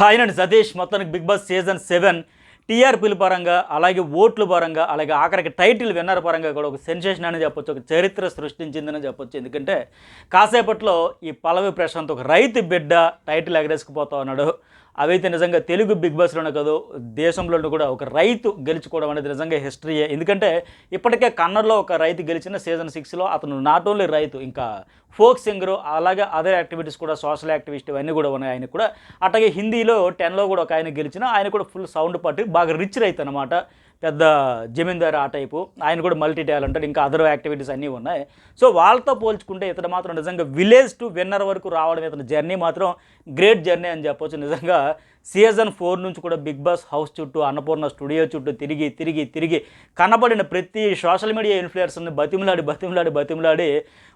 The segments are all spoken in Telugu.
ఆయనండి సతీష్. మొత్తానికి బిగ్ బాస్ సీజన్ సెవెన్ టీఆర్పీల పరంగా అలాగే ఓట్ల పరంగా అలాగే ఆఖరికి టైటిల్ విన్నర్ పరంగా కూడా ఒక సెన్సేషన్ అని చెప్పొచ్చు ఒక చరిత్ర సృష్టించిందని చెప్పొచ్చు. ఎందుకంటే కాసేపట్లో ఈ పల్లవి ప్రశాంత్ ఒక రైతు బిడ్డ టైటిల్ ఎగరేసుకుపోతా ఉన్నాడు. అవైతే నిజంగా తెలుగు బిగ్ బాస్లోనే కాదు దేశంలోనూ కూడా ఒక రైతు గెలుచుకోవడం అనేది నిజంగా హిస్టరీయే ఎందుకంటే ఇప్పటికే కన్నడలో ఒక రైతు గెలిచిన సీజన్ సిక్స్లో అతను నాట్ ఓన్లీ రైతు ఇంకా ఫోక్ సింగరు అలాగే అదర్ యాక్టివిటీస్ కూడా సోషల్ యాక్టివిస్ట్ ఇవన్నీ కూడా ఉన్నాయి ఆయన కూడా. అట్లాగే హిందీలో టెన్లో కూడా ఒక ఆయన గెలిచిన ఆయన కూడా ఫుల్ సౌండ్ పార్టీ బాగా రిచ్ రైతు అనమాట పెద్ద జమీందారు ఆ టైపు. ఆయన కూడా మల్టీ టాలెంటెడ్ ఇంకా అదర్ యాక్టివిటీస్ అన్నీ ఉన్నాయి. సో వాళ్ళతో పోల్చుకుంటే ఇతను మాత్రం నిజంగా విలేజ్ టు విన్నర్ వరకు రావడం ఇతని జర్నీ మాత్రం గ్రేట్ జర్నీ అని చెప్పొచ్చు. నిజంగా సీజన్ ఫోర్ నుంచి కూడా బిగ్ బాస్ హౌస్ చుట్టూ అన్నపూర్ణ స్టూడియో చుట్టూ తిరిగి తిరిగి తిరిగి కనబడిన ప్రతి సోషల్ మీడియా ఇన్ఫ్లుయెన్సర్ని బతిమలాడి బతిమలాడి బతిమలాడి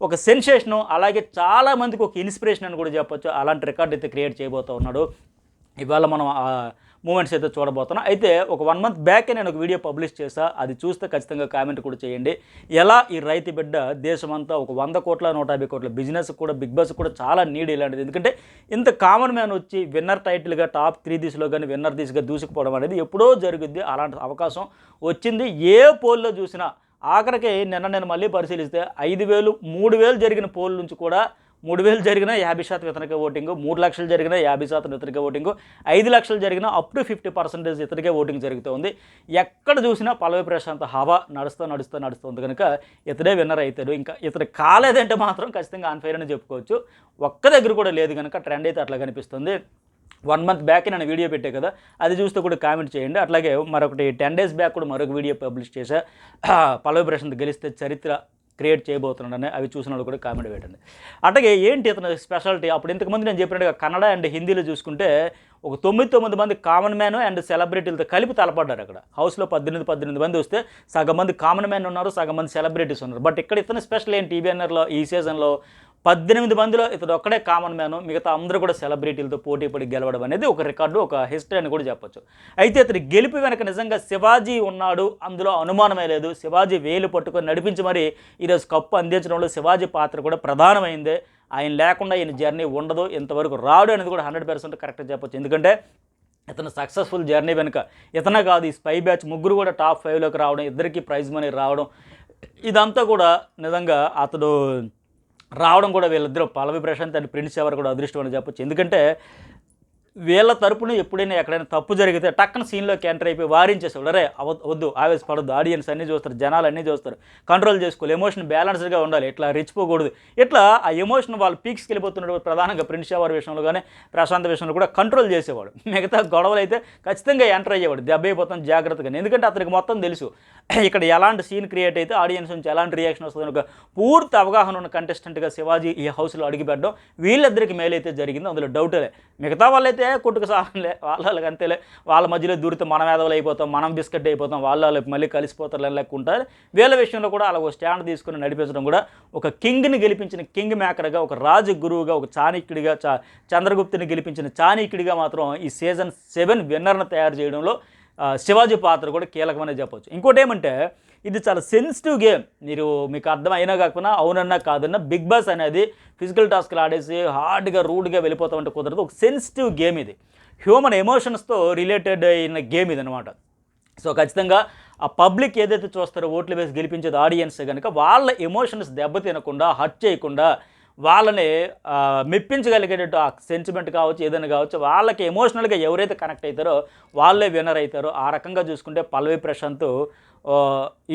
ఒక సెన్సేషను అలాగే చాలామందికి ఒక ఇన్స్పిరేషన్ అని కూడా చెప్పొచ్చు. అలాంటి రికార్డ్ అయితే క్రియేట్ చేయబోతూ ఉన్నాడు. ఇవాళ మనం మూమెంట్స్ అయితే చూడబోతున్నాం. అయితే ఒక వన్ మంత్ బ్యాకే నేను ఒక వీడియో పబ్లిష్ చేశా. అది చూస్తే ఖచ్చితంగా కామెంట్ కూడా చేయండి. ఎలా ఈ రైతు బిడ్డ దేశమంతా ఒక వంద కోట్ల నూట యాభై కోట్ల బిజినెస్ కూడా బిగ్ బాస్ కూడా చాలా నీడ్ ఇలాంటిది. ఎందుకంటే ఇంత కామన్ మ్యాన్ వచ్చి విన్నర్ టైటిల్గా టాప్ త్రీ దిశలో కానీ విన్నర్ దిశగా దూసుకుపోవడం అనేది ఎప్పుడో జరుగుద్ది. అలాంటి అవకాశం వచ్చింది. ఏ పోల్లో చూసినా ఆఖరికి నిన్న నేను మళ్ళీ పరిశీలిస్తే ఐదు వేలు మూడు వేలు జరిగిన పోల్ నుంచి కూడా మూడు వేలు జరిగిన యాభై శాతం ఇతనికే ఓటింగ్ మూడు లక్షలు జరిగిన యాభై శాతం ఇతనికే ఓటింగ్ ఐదు లక్షలు జరిగిన అప్ టు ఫిఫ్టీ పర్సెంటేజ్ ఇతనికే ఓటింగ్ జరుగుతుంది. ఎక్కడ చూసినా పల్లవి ప్రశాంత్ హవా నడుస్తూ నడుస్తూ నడుస్తుంది కనుక ఇతడే విన్నర్ అవుతాడు ఇంకా ఇతను కాలేదంటే మాత్రం ఖచ్చితంగా అన్ఫైర్ అని చెప్పుకోవచ్చు. ఒక్క దగ్గర కూడా లేదు కనుక ట్రెండ్ అయితే అట్లా కనిపిస్తుంది. వన్ మంత్ బ్యాక్ నేను వీడియో పెట్టే కదా అది చూస్తే కూడా కామెంట్ చేయండి. అట్లాగే మరొకటి టెన్ డేస్ బ్యాక్ కూడా మరొక వీడియో పబ్లిష్ చేశా. పల్లవి ప్రశాంత్ గెలిస్తే చరిత్ర క్రియేట్ చేయబోతున్నాడని అవి చూసిన వాళ్ళు కూడా కామెంట్ పెట్టండి. అట్లాగే ఏంటి ఇతను స్పెషాలిటీ? అప్పుడు ఇంతకుముందు నేను చెప్పినట్టుగా కన్నడ అండ్ హిందీలో చూసుకుంటే ఒక తొమ్మిది తొమ్మిది మంది కామన్ మ్యాన్ అండ్ సెలబ్రిటీలతో కలిపి తలపడ్డారు అక్కడ. హౌస్లో పద్దెనిమిది పద్దెనిమిది మంది వస్తే సగం మంది కామన్ మ్యాన్ ఉన్నారు సగం మంది సెలబ్రిటీస్ ఉన్నారు. బట్ ఇక్కడ ఇతను స్పెషల్ ఏంటి? టీవీఎన్ఆర్లో ఈ సీజన్లో పద్దెనిమిది మందిలో ఇతడు ఒక్కడే కామన్ మ్యాన్ మిగతా అందరూ కూడా సెలబ్రిటీలతో పోటీ పడి గెలవడం అనేది ఒక రికార్డు ఒక హిస్టరీ అని కూడా చెప్పొచ్చు. అయితే ఇతని గెలుపు వెనక నిజంగా శివాజీ ఉన్నాడు అందులో అనుమానమే లేదు. శివాజీ వేలు పట్టుకొని నడిపించి మరి ఈరోజు కప్పు అందించడంలో శివాజీ పాత్ర కూడా ప్రధానమైందే. ఆయన లేకుండా ఈయన జర్నీ ఉండదు ఇంతవరకు రాడు అనేది కూడా హండ్రెడ్ పర్సెంట్ కరెక్ట్గా చెప్పొచ్చు. ఎందుకంటే ఇతను సక్సెస్ఫుల్ జర్నీ వెనుక ఇతనే కాదు ఈ స్పై బ్యాచ్ ముగ్గురు కూడా టాప్ ఫైవ్లోకి రావడం ఇద్దరికి ప్రైజ్ మనీ రావడం ఇదంతా కూడా నిజంగా అతడు రావడం కూడా వీళ్ళిద్దరూ పల్లవి ప్రశాంత్ అండ్ ప్రిన్స్ ఎవరు కూడా అదృష్టం అని చెప్పొచ్చు. ఎందుకంటే వీళ్ళ తరపున ఎప్పుడైనా ఎక్కడైనా తప్పు జరిగితే టక్కన సీన్లోకి ఎంటర్ అయిపోయి వారించేసేవాడు అరే వద్దు ఆవేశపడద్దు ఆడియన్స్ అన్నీ చూస్తారు జనాలు అన్నీ చూస్తారు కంట్రోల్ చేసుకోవాలి ఎమోషన్ బ్యాలెన్స్డ్గా ఉండాలి ఇట్లా రెచ్చిపోకూడదు. ఇట్లా ఆ ఎమోషన్ వాళ్ళు పీక్స్కి వెళ్ళిపోతున్నప్పుడు ప్రధానంగా ప్రిన్స్ ఎవరి విషయంలో కానీ ప్రశాంత్ విషయంలో కూడా కంట్రోల్ చేసేవాడు. మిగతా గొడవలు అయితే ఖచ్చితంగా ఎంటర్ అయ్యేవాడు దెబ్బ అయిపోతాం జాగ్రత్తగా ఎందుకంటే అతనికి మొత్తం తెలుసు ఇక్కడ ఎలాంటి సీన్ క్రియేట్ అయితే ఆడియన్స్ నుంచి ఎలాంటి రియాక్షన్ వస్తుంది ఒక పూర్తి అవగాహన ఉన్న కంటెస్టెంట్గా శివాజీ ఈ హౌస్లో అడిగిపెట్టడం వీళ్ళిద్దరికి మేలైతే జరిగింది అందులో డౌటే మిగతా వాళ్ళైతే కొట్టుకు సాగలే. వాళ్ళకి అంతేలే వాళ్ళ మధ్యలో దూరితే మనం వేదవలు అయిపోతాం మనం బిస్కెట్ అయిపోతాం వాళ్ళు వాళ్ళకి మళ్ళీ కలిసిపోతారు లేకుండా వీళ్ళ విషయంలో కూడా అలా ఒక స్టాండ్ తీసుకుని నడిపించడం కూడా ఒక కింగ్ని గెలిపించిన కింగ్ మేకర్గా ఒక రాజు గురువుగా ఒక చాణక్యుడిగా చంద్రగుప్తుని గెలిపించిన చాణక్యుడిగా మాత్రం ఈ సీజన్ సెవెన్ విన్నర్ను తయారు చేయడంలో శివాజీ పాత్ర కూడా కీలకమనే చెప్పొచ్చు. ఇంకోటి ఏమంటే ఇది చాలా సెన్సిటివ్ గేమ్ మీరు మీకు అర్థం అయినా కాకపోయినా అవునన్నా కాదన్నా బిగ్ బాస్ అనేది ఫిజికల్ టాస్క్లు ఆడేసి హార్డ్గా రూడ్గా వెళ్ళిపోతామంటే కుదరదు. ఒక సెన్సిటివ్ గేమ్ ఇది. హ్యూమన్ ఎమోషన్స్తో రిలేటెడ్ అయిన గేమ్ ఇది అనమాట సో ఖచ్చితంగా ఆ పబ్లిక్ ఏదైతే చూస్తారో ఓట్లు వేసి గెలిపించేది ఆడియన్స్ కనుక వాళ్ళ ఎమోషన్స్ దెబ్బతినకుండా హర్ట్ చేయకుండా వాళ్ళని మెప్పించగలిగేటట్టు ఆ సెంటిమెంట్ కావచ్చు ఏదైనా కావచ్చు వాళ్ళకి ఎమోషనల్గా ఎవరైతే కనెక్ట్ అవుతారో వాళ్ళే విన్నర్ అవుతారో ఆ రకంగా చూసుకుంటే పల్లవి ప్రశాంత్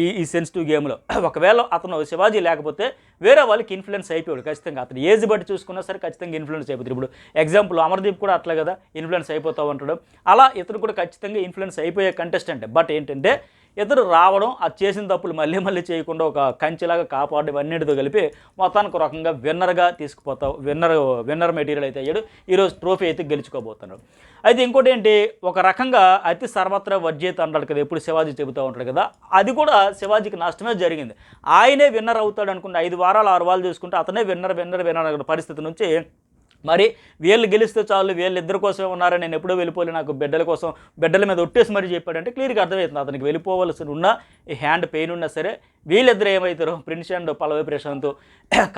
ఈ ఈ సెన్సిటివ్ గేమ్లో ఒకవేళ అతను శివాజీ లేకపోతే వేరే వాళ్ళకి ఇన్ఫ్లుయెన్స్ అయిపోయాడు ఖచ్చితంగా. అతను ఏజ్ బట్టి చూసుకున్నా సరే ఖచ్చితంగా ఇన్ఫ్లుయెన్స్ అయిపోతుంది. ఇప్పుడు ఎగ్జాంపుల్ అమర్దీప్ కూడా అట్లా కదా ఇన్ఫ్లుయెన్స్ అయిపోతూ ఉంటాడు. అలా ఇతను కూడా ఖచ్చితంగా ఇన్ఫ్లుయెన్స్ అయిపోయే కంటెస్టెంట్ బట్ ఏంటంటే ఇతరు రావడం అది చేసిన తప్పులు మళ్ళీ మళ్ళీ చేయకుండా ఒక కంచెలాగా కాపాడడం ఇవన్నిటితో కలిపి మొత్తానికి ఒక రకంగా విన్నర్గా తీసుకుపోతా విన్నర్ విన్నర్ మెటీరియల్ అయితే అయ్యాడు ఈరోజు ట్రోఫీ అయితే గెలుచుకోబోతున్నాడు అయితే ఇంకోటి ఏంటి? ఒక రకంగా అతి సర్వత్రా వర్జేత అంటాడు కదా ఎప్పుడు శివాజీ చెబుతూ ఉంటాడు కదా అది కూడా శివాజీకి నష్టమే జరిగింది. ఆయనే విన్నర్ అవుతాడు అనుకుంటే ఐదు వారాలు ఆరు వారాలు చూసుకుంటే అతనే విన్నర్ విన్నర్ విన్నర్ పరిస్థితి నుంచి మరి వీళ్ళు గెలిస్తే చాలు వీళ్ళు ఇద్దరి కోసమే ఉన్నారని నేను ఎప్పుడూ వెళ్ళిపోలే. నాకు బిడ్డల కోసం బిడ్డల మీద ఒట్టేసి మరీ చెప్పాడంటే క్లియర్గా అర్థమవుతుంది. అతనికి వెళ్ళిపోవాల్సి ఉన్న ఈ హ్యాండ్ పెయిన్ ఉన్నా సరే వీళ్ళిద్దరు ఏమవుతారు Prince and Pallavi Prashanth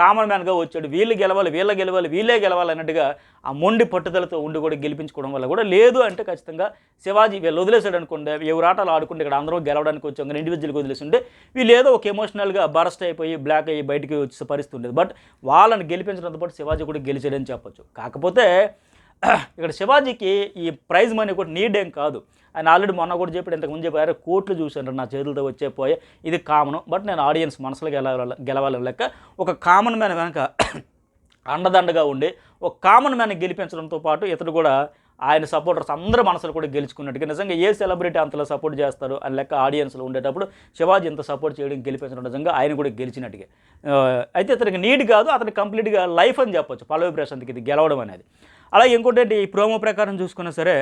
common మ్యాన్గా వచ్చాడు. వీళ్ళు గెలవాలి వీళ్ళ గెలవాలి వీళ్ళే గెలవాలి అన్నట్టుగా ఆ మొండి పట్టుదలతో ఉండి కూడా గెలిపించుకోవడం వల్ల కూడా లేదు అంటే ఖచ్చితంగా శివాజీ వీళ్ళు వదిలేసాడు అనుకోండి. ఎవరు ఆటలు ఆడుకుంటే ఇక్కడ అందరూ గెలవడానికి వచ్చాం కానీ ఇండివిజువల్గా వదిలేస్తుంటే వీళ్ళు ఏదో ఒక ఎమోషనల్గా బరస్ట్ అయిపోయి బ్లాక్ అయ్యి బయటికి వచ్చే పరిస్థితి ఉండేది. బట్ వాళ్ళని గెలిపించడంతో పాటు శివాజీ కూడా గెలిచాడని చెప్పచ్చు. కాకపోతే ఇక్కడ శివాజీకి ఈ ప్రైజ్ మనీ కూడా నీడ్ ఏం కాదు. ఆయన ఆల్రెడీ మొన్న కూడా చెప్పాడు ఇంతకుముందు చెప్పారు కోట్లు చూశాను నా చేతులతో వచ్చే పోయే ఇది కామన్. బట్ నేను ఆడియన్స్ మనసులో గెలవాలి గెలవాలని లెక్క ఒక కామన్ మ్యాన్ వెనక అండదండగా ఉండి ఒక కామన్ మ్యాన్ గెలిపించడంతో పాటు ఇతడు కూడా ఆయన సపోర్టర్స్ అందరి మనసులు కూడా గెలుచుకున్నట్టుగా నిజంగా ఏ సెలబ్రిటీ అంతలో సపోర్ట్ చేస్తారు అని లెక్క ఆడియన్స్లో ఉండేటప్పుడు శివాజీ ఇంత సపోర్ట్ చేయడం గెలిపించడం నిజంగా ఆయన కూడా గెలిచినట్టుగా. అయితే ఇతనికి నీడ్ కాదు అతను కంప్లీట్గా లైఫ్ అని చెప్పొచ్చు. పల్లవి ప్రశాంత్కి ఇది గెలవడం అనేది. అలాగే ఇంకోటి ఈ ప్రోమో ప్రకారం చూసుకున్నా సరే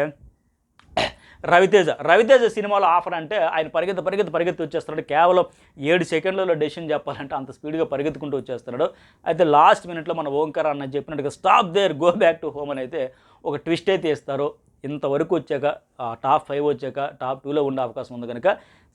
రవితేజ. రవితేజ సినిమాలో ఆఫర్ అంటే ఆయన పరిగెత్తి పరిగెత్తి పరిగెత్తి వచ్చేస్తున్నాడు. కేవలం ఏడు సెకండ్లలో డెసిషన్ చెప్పాలంటే అంత స్పీడ్గా పరిగెత్తుకుంటూ వచ్చేస్తున్నాడు. అయితే లాస్ట్ మినిట్లో మన ఓంకార్ అన్న చెప్పినట్టుగా stop there go back to home అని అయితే ఒక ట్విస్ట్ అయితే ఇస్తారు. ఇంతవరకు వచ్చాక టాప్ ఫైవ్ వచ్చాక టాప్ టూలో ఉండే అవకాశం ఉంది కనుక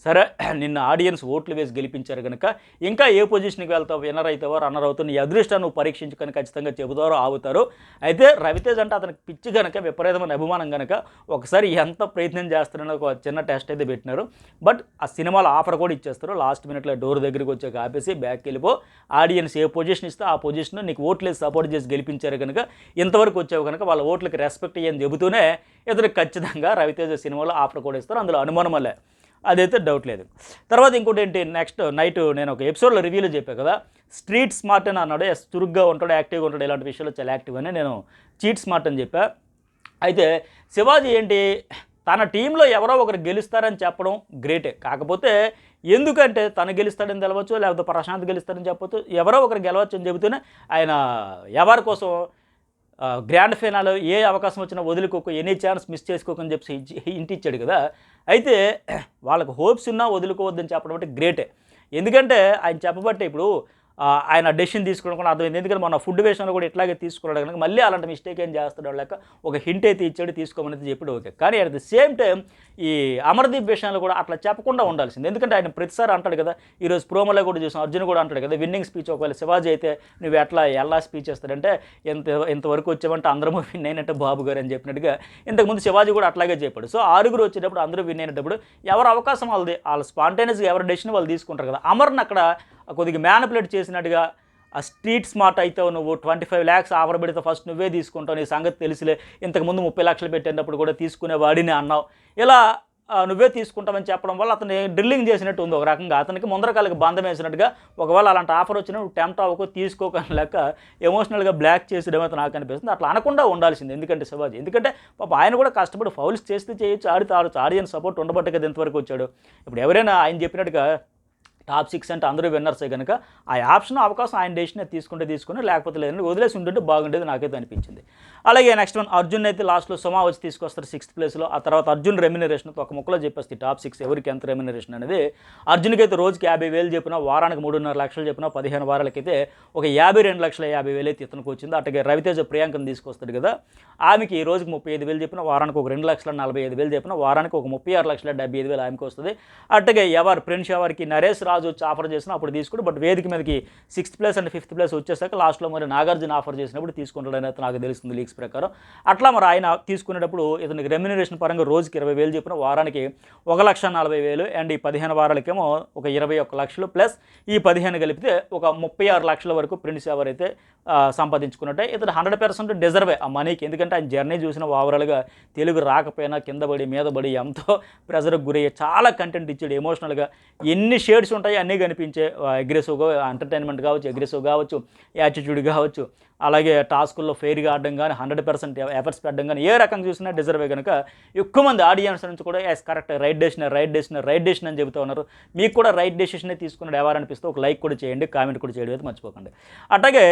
సరే నిన్న ఆడియన్స్ ఓట్లు వేసి గెలిపించారు కనుక ఇంకా ఏ పొజిషన్కి వెళ్తావు విన్నర్ అవుతావో రన్నర్ అవుతావు నీ అదృష్టాన్ని నువ్వు పరీక్షించుకొని ఖచ్చితంగా చెబుతారో ఆగుతారు. అయితే రవితేజ్ అంటే అతనికి పిచ్చి కనుక విపరీతమైన అభిమానం కనుక ఒకసారి ఎంత ప్రయత్నం చేస్తున్నాడో ఒక చిన్న టెస్ట్ అయితే పెట్టినారు. బట్ ఆ సినిమాలో ఆఫర్ కూడా ఇచ్చేస్తారు. లాస్ట్ మినిట్లో డోర్ దగ్గరికి వచ్చాక ఆపేసి బ్యాక్ వెళ్ళిపో. ఆడియన్స్ ఏ పొజిషన్ ఇస్తే ఆ పొజిషన్ నీకు ఓట్లేసి సపోర్ట్ చేసి గెలిపించారు కనుక ఇంతవరకు వచ్చావు కనుక వాళ్ళ ఓట్లకి రెస్పెక్ట్ ఇయ్యని చెబుతూనే ఇతనికి ఖచ్చితంగా రవితేజ సినిమాలో ఆఫర్ కూడా ఇస్తారు. అందులో అనుమానం అదైతే డౌట్ లేదు. తర్వాత ఇంకోటి ఏంటి నెక్స్ట్ నైట్ నేను ఒక ఎపిసోడ్లో రివ్యూలో చెప్పాను కదా స్ట్రీట్ స్మార్ట్ అని అన్నాడు ఎస్ చురుగ్గా ఉంటాడు యాక్టివ్గా ఉంటాడు ఇలాంటి విషయంలో చాలా యాక్టివ్ అని నేను చీట్ స్మార్ట్ అని చెప్పా. అయితే శివాజీ ఏంటి తన టీంలో ఎవరో ఒకరు గెలుస్తారని చెప్పడం గ్రేటే కాకపోతే ఎందుకంటే తను గెలుస్తాడని తెలవచ్చు లేకపోతే ప్రశాంత్ గెలుస్తాడని చెప్పవచ్చు ఎవరో ఒకరు గెలవచ్చు అని చెబుతూనే ఆయన ఎవరి కోసం గ్రాండ్ ఫైనల్ ఏ అవకాశం వచ్చినా వదులుకోక ఎనీ ఛాన్స్ మిస్ చేసుకోకని చెప్పి ఇంటిచ్చాడు ఇంటి ఇచ్చాడు కదా. అయితే వాళ్ళకు హోప్స్ ఉన్నా వదులుకోవద్దని చెప్పడం అంటే గ్రేటే ఎందుకంటే ఆయన చెప్పబట్టే ఇప్పుడు ఆయన డెసిషన్ తీసుకోవడం కూడా అర్థమైంది. ఎందుకంటే మన ఫుడ్ విషయంలో కూడా ఇట్లాగే తీసుకున్నాడు కనుక మళ్ళీ అలాంటి మిస్టేక్ ఏం చేస్తున్నాడు లేక ఒక హింట్ అయితే ఇచ్చాడు తీసుకోమని అయితే చెప్పాడు ఓకే. కానీ అట్ ది సేమ్ టైం ఈ అమర్దీప్ విషయంలో కూడా అట్లా చెప్పకుండా ఉండాల్సింది. ఎందుకంటే ఆయన ప్రతిసారి అంటాడు కదా ఈరోజు ప్రోమోలో కూడా చూసాం అర్జున్ కూడా అంటాడు కదా విన్నింగ్ స్పీచ్ ఒకవేళ శివాజీ అయితే నువ్వు ఎట్లా ఎలా స్పీచ్ ఇస్తాడంటే ఎంత ఇంతవరకు వచ్చామంటే అందరము విన్ అయినట్టు బాబు గారు అని చెప్పినట్టుగా ఇంతకుముందు శివాజీ కూడా అట్లాగే చెప్పాడు. సో ఆరుగురు వచ్చేటప్పుడు అందరూ విన్ అయినప్పుడు ఎవరు అవకాశం వాళ్ళది వాళ్ళు స్పాంటేనియస్గా ఎవరి డెసిషన్ వాళ్ళు తీసుకుంటారు కదా అమర్ని అక్కడ కొద్దిగా మ్యానిపులేట్ చేసినట్టుగా ఆ స్ట్రీట్ స్మార్ట్ అయితే నువ్వు ట్వంటీ ఫైవ్ ల్యాక్స్ ఆఫర్ పెడితే ఫస్ట్ నువ్వే తీసుకుంటావు నీ సంగతి తెలిసిలే ఇంతకుముందు ముప్పై లక్షలు పెట్టేటప్పుడు కూడా తీసుకునే వాడిని అన్నావు. ఇలా ఆ, నువ్వే తీసుకుంటామని చెప్పడం వల్ల అతను డ్రిల్లింగ్ చేసినట్టు ఉంది ఒక రకంగా. అతనికి ముందరకాలకి బంధం వేసినట్టుగా ఒకవేళ అలాంటి ఆఫర్ వచ్చినా నువ్వు టెంప్ట్ అవ్వకు తీసుకోకని లెక్క ఎమోషనల్గా బ్లాక్ చేసేయడం అయితే నాకు అనిపిస్తుంది. అట్లా అనకుండా ఉండాల్సింది ఎందుకంటే శివాజీ. ఎందుకంటే పాప ఆయన కూడా కష్టపడి ఫౌల్స్ చేస్తే చేయొచ్చు ఆడితే ఆడచ్చు ఆడియన్స్ సపోర్ట్ ఉండబట్టే కదా ఇంతవరకు వచ్చాడు. ఇప్పుడు ఎవరైనా ఆయన చెప్పినట్టుగా టాప్ సిక్స్ అంటే అందరూ విన్నర్సే కనుక ఆ ఆప్షన్ అవకాశం ఆయన డెసిషన్ తీసుకుంటే తీసుకుని లేకపోతే లేదని వదిలేసి ఉంటుంటే బాగుండేది నాకైతే అనిపించింది. అలాగే నెక్స్ట్ వన్ అర్జున్ అయితే లాస్ట్లో సుమా వచ్చి తీసుకొస్తారు సిక్స్త్ ప్లేస్లో ఆ తర్వాత అర్జున్ రెమ్యునరేషన్ ఒక ముక్కలో చెప్పేస్తే టాప్ సిక్స్ ఎవరికి ఎంత రెమ్యునరేషన్ అనేది. అర్జున్కి అయితే రోజుకి యాభై వేలు చెప్పిన వారానికి మూడున్నర లక్షలు చెప్పిన పదిహేను వారాలకైతే ఒక యాభై రెండు లక్షల యాభై వేలు అయితే ఇతనికి వచ్చింది. అట్లాగే రవితేజ ప్రియాంకను తీసుకొస్తాడు కదా. ఆమెకి ఈ రోజుకి ముప్పై ఐదు వేలు చెప్పిన వారానికి ఒక రెండు లక్షల నలభై ఐదు వేలు చెప్పిన వారానికి ఒక ముప్పై ఆరు లక్షల డెబ్బై ఐదు వేలు ఆమెకి వస్తుంది. అట్లాగే ఎవరు ప్రిన్స్ ఎవరికి నరేష్ రాజు వచ్చి ఆఫర్ చేసినా అప్పుడు తీసుకుంటు బట్ వేదిక మీదకి sixth place and fifth place వచ్చేసాక లాస్ట్లో మరి నాగార్జున ఆఫర్ చేసినప్పుడు తీసుకుంటాడని నాకు తెలుస్తుంది. లీక్స్ ప్రకారం అట్లా మరి ఆయన తీసుకునేటప్పుడు ఇతనికి రెమ్యునరేషన్ పరంగా రోజుకి ఇరవై వేలు చెప్పిన వారానికి ఒక లక్ష నలభై వేలు అండ్ ఈ పదిహేను వారాలకేమో ఒక ఇరవై ఒక్క లక్షలు ప్లస్ ఈ పదిహేను కలిపితే ఒక ముప్పై ఆరు లక్షల వరకు ప్రిన్స్ ఎవరైతే అయితే సంపాదించుకున్నట్టే ఇతను హండ్రెడ్ పర్సెంట్ డిజర్వే ఆ మనీకి. ఎందుకంటే ఆయన జర్నీ చూసిన ఓవరాల్గా తెలుగు రాకపోయినా కింద పడి మీద పడి ఎంతో ప్రెజర్కి గురయ్యే చాలా కంటెంట్ ఇచ్చాడు ఎమోషనల్గా ఎన్ని షేడ్స్ ఉంటాయి అన్నీ కనిపించే అగ్రెసివ్గా ఎంటర్టైన్మెంట్ కావచ్చు అగ్రెసివ్ కావచ్చు యాటిట్యూడ్ కావచ్చు. అలాగే టాస్కుల్లో ఫెయిర్గా ఆడడం కానీ హండ్రెడ్ పర్సెంట్ ఎఫర్ట్స్ పెట్టడం కానీ ఏ రకంగా చూసినా డిజర్వే కనుక ఎక్కువ మంది ఆడియన్స్ నుంచి కూడా yes correct right decision right decision right decision అని చెబుతూ ఉన్నారు. మీకు కూడా రైట్ డెసిషనే తీసుకున్నాడు ఎవరనిపిస్తే ఒక లైక్ కూడా చేయండి కామెంట్ కూడా చేయడం అయితే మర్చిపోకండి. అట్లాగే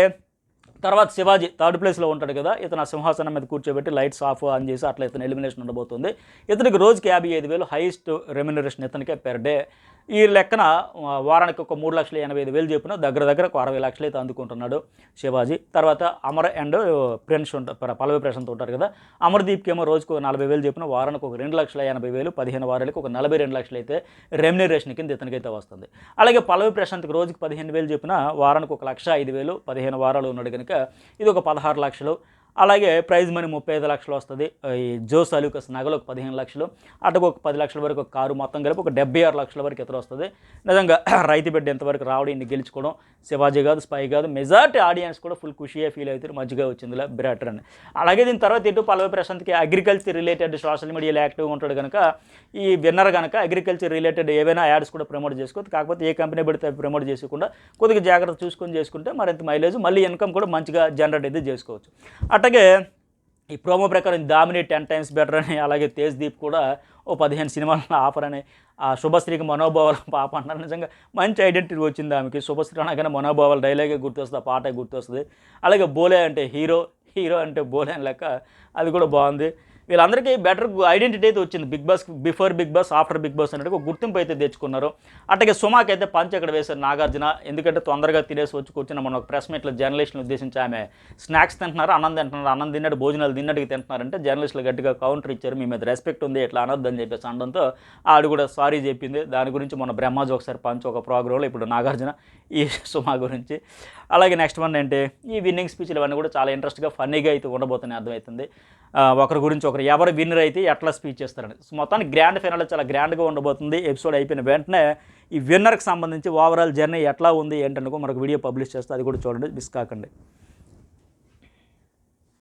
తర్వాత శివాజీ థర్డ్ ప్లేస్లో ఉంటాడు కదా ఇతను ఆ సింహాసనం మీద కూర్చోబెట్టి లైట్స్ ఆఫ్ ఆన్ చేసి అట్లా ఇతను ఎలిమినేషన్ ఉండబోతుంది. ఇతనికి రోజుకి యాభై ఐదు వేలు హైయెస్ట్ రెమ్యునరేషన్ ఇతనికే పెర్ డే ఈ లెక్కన వారానికి ఒక మూడు లక్షల ఎనభై ఐదు వేలు చెప్పిన దగ్గర దగ్గర ఒక అరవై లక్షలు అయితే అందుకుంటున్నాడు శివాజీ. తర్వాత అమర్ అండ్ ప్రిన్స్ ఉంటారు పల్లవి ప్రశాంత్ ఉంటారు కదా అమర్దీప్కి ఏమో రోజుకు ఒక నలభై వేలు చెప్పిన వారానికి ఒక రెండు లక్షల ఎనభై వేలు పదిహేను వారాలకు ఒక నలభై రెండు లక్షలు అయితే రెమ్యునరేషన్ కింద ఇతనికైతే వస్తుంది. అలాగే పల్లవి ప్రశాంత్కి రోజుకి పదిహేను వేలు చెప్పిన వారానికి ఒక లక్ష ఐదు వేలు పదిహేను వారాలు ఉన్నాడు కనుక ఇది ఒక పదహారు లక్షలు. అలాగే ప్రైజ్ మనీ ముప్పై ఐదు లక్షలు వస్తుంది. ఈ జోస్ అలూకస్ నగలు ఒక పదిహేను లక్షలు అటుకు ఒక పది లక్షల వరకు ఒక కారు మొత్తం కలిపి ఒక డెబ్బై ఆరు లక్షల వరకు ఇతర వస్తుంది. నిజంగా రైతు బిడ్డ ఎంతవరకు రావడం ఇన్ని గెలుచుకోవడం శివాజీ కాదు స్పై కాదు మెజార్టీ ఆడియన్స్ కూడా ఫుల్ ఖుషిగా ఫీల్ అవుతారు మంచిగా వచ్చిందిలా బిరాట్ రన్. అలాగే దీని తర్వాత ఇటు పల్లవి ప్రశాంత్కి అగ్రికల్చర్ రిలేటెడ్ సోషల్ మీడియాలో యాక్టివ్గా ఉంటాడు కనుక ఈ విన్నర్ కనుక అగ్రికల్చర్ రిలేటెడ్ ఏవైనా యాడ్స్ కూడా ప్రమోట్ చేసుకోవచ్చు. కాకపోతే ఏ కంపెనీ పెడితే ప్రమోట్ చేసుకుండా కొద్దిగా జాగ్రత్త చూసుకొని చేసుకుంటే మరింత మైలేజ్ మళ్ళీ ఇన్కమ్ కూడా మంచిగా జనరేట్ అయితే చేసుకోవచ్చు. అట్లాగే ఈ ప్రోమో ప్రకారం దామిని టెన్ టైమ్స్ బెటర్ అని అలాగే తేజ్ దీప్ కూడా ఓ పదిహేను సినిమాల ఆఫర్ అని ఆ శుభశ్రీకి మనోభావాల పాప అంటారు నిజంగా మంచి ఐడెంటిటీ వచ్చింది ఆమెకి. శుభశ్రీ అనగానే మనోభావాల డైలాగే గుర్తొస్తుంది ఆ పాటే గుర్తొస్తుంది. అలాగే బోలే అంటే హీరో హీరో అంటే బోలే అని లెక్క అది కూడా బాగుంది. వీళ్ళందరికీ బెటర్ ఐడెంటిటీ అయితే వచ్చింది. Big boss before big boss after big boss అనేది ఒక గుర్తింపు అయితే తెచ్చుకున్నారు. అట్లాగే సుమాకి అయితే పంచ్ అక్కడ వేశారు నాగార్జున. ఎందుకంటే తొందరగా తినేసి వచ్చి కూర్చున్న మన ఒక ప్రెస్ మీట్లో జర్నలిస్టులు ఉద్దేశించి ఆమె స్నాక్స్ తింటున్నారు అన్నం తింటున్నారు అన్నం తిన్నాడు భోజనాలు తిన్నట్టుగా తింటున్నారంటే జర్నలిస్టులు గట్టిగా కౌంటర్ ఇచ్చారు. మీ మీద రెస్పెక్ట్ ఉంది ఇట్లా అనొద్దని చెప్పేసి అనడంతో ఆడు కూడా సారీ చెప్పింది. దాని గురించి మన బ్రహ్మాజీ ఒకసారి పంచ్ ఒక ప్రోగ్రాంలో ఇప్పుడు నాగార్జున ఈ సుమా గురించి. అలాగే నెక్స్ట్ వన్ ఏంటి? ఈ విన్నింగ్ స్పీచ్లు ఇవన్నీ కూడా చాలా ఇంట్రెస్ట్గా ఫన్నీగా అయితే ఉండబోతున్నాయి అర్థమవుతుంది. ఒకరి గురించి ఒకరు ఎవరు విన్నర్ అయితే ఎట్లా స్పీచ్ చేస్తారని. సో మొత్తానికి గ్రాండ్ ఫైనల్ చాలా గ్రాండ్గా ఉండబోతుంది. ఎపిసోడ్ అయిపోయిన వెంటనే ఈ విన్నర్కి సంబంధించి ఓవరాల్ జర్నీ ఎట్లా ఉంది ఏంటనుకో మనకు వీడియో పబ్లిష్ చేస్తే అది కూడా చూడండి మిస్ కాకండి.